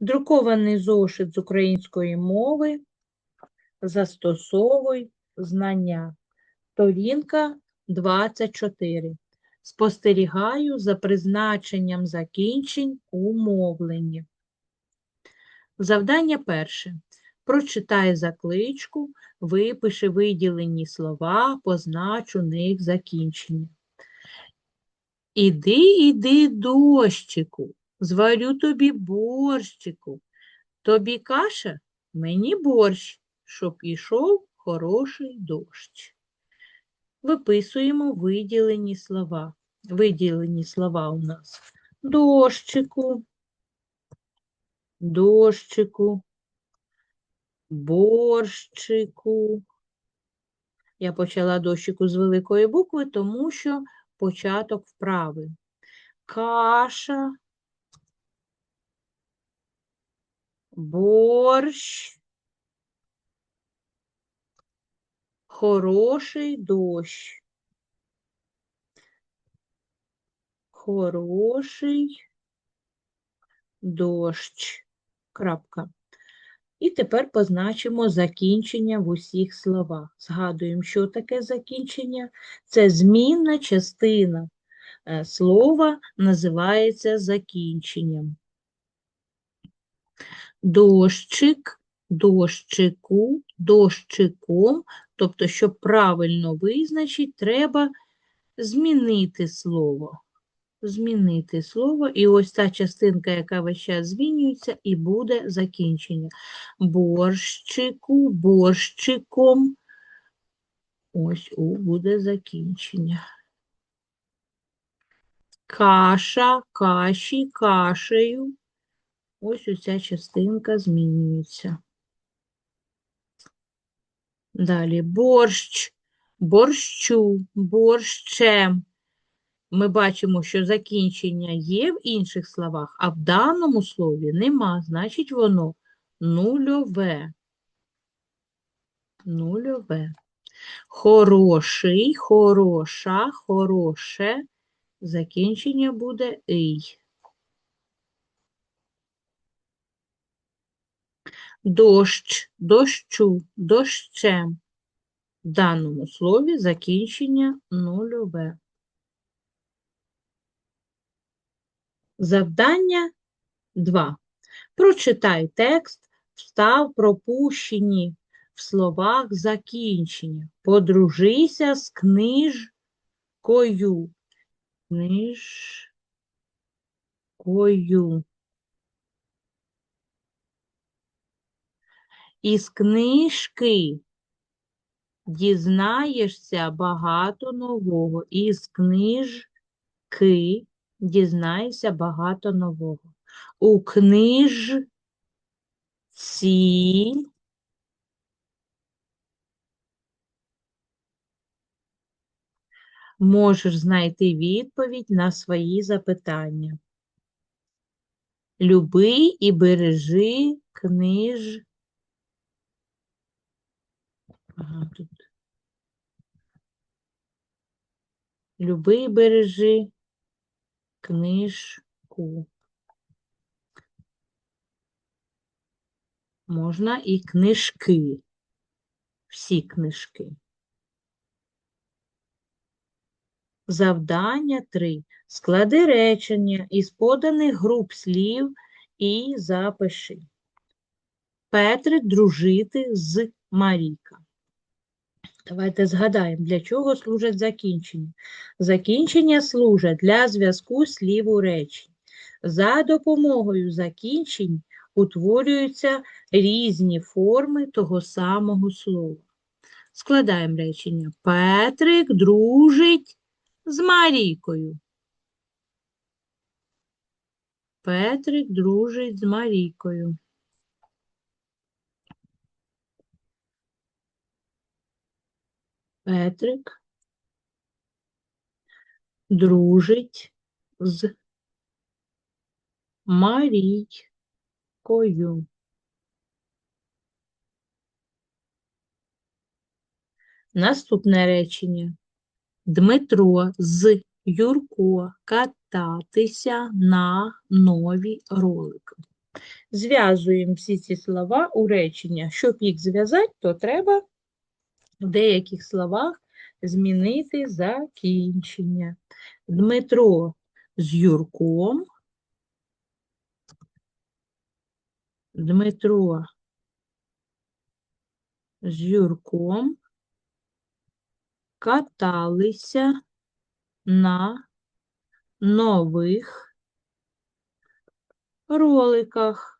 Друкований зошит з української мови. Застосовуй знання. Сторінка 24. Спостерігаю за призначенням закінчень у мовленні. Завдання перше. Прочитай закличку, випиши виділені слова, познач у них закінчення. Іди, іди, дощику, зварю тобі борщику. Тобі каша, мені борщ, щоб ішов хороший дощ. Виписуємо виділені слова. Виділені слова у нас дощику, дощику, борщику. Я почала дощику з великої букви, тому що початок вправи. Каша, борщ, хороший дощ. Хороший дощ. Крапка. І тепер позначимо закінчення в усіх словах. Згадуємо, що таке закінчення. Це змінна частина е, слова називається закінченням. Дощик, дощику, дощиком. Тобто, щоб правильно визначити, треба змінити слово. Змінити слово, і ось та частинка, яка весь час змінюється, і буде закінчення. Борщику, борщиком. Ось у буде закінчення. Каша, каші, кашею. Ось оця частинка змінюється. Далі борщ, борщу, борщем. Ми бачимо, що закінчення є в інших словах, а в даному слові нема, значить воно нульове. Нульове. Хороший, хороша, хороше. Закінчення буде ий. Дощ, дощу, дощем. В даному слові закінчення нульове. Завдання 2. Прочитай текст, встав пропущені в словах закінчення. Подружися з книжкою. Книжкою. Із книжки дізнаєшся багато нового. Із книжки дізнаєшся багато нового. У книжці можеш знайти відповідь на свої запитання. Люби і бережи книж. Ага, тут. Люби бережи книжку. Можна і книжки. Всі книжки. Завдання 3. Склади речення із поданих груп слів і запиши. Петрик дружити з Марійка. Давайте згадаємо, для чого служать закінчення. Закінчення служать для зв'язку слів у реченні. За допомогою закінчень утворюються різні форми того самого слова. Складаємо речення. Петрик дружить з Марійкою. Петрик дружить з Марійкою. Петрик дружить з Марійкою. Наступне речення. Дмитро з Юрко кататися на нові ролики. Зв'язуємо всі ці слова у речення. Щоб їх зв'язати, то треба в деяких словах змінити закінчення. Дмитро з Юрком. Дмитро з Юрком каталися на нових роликах.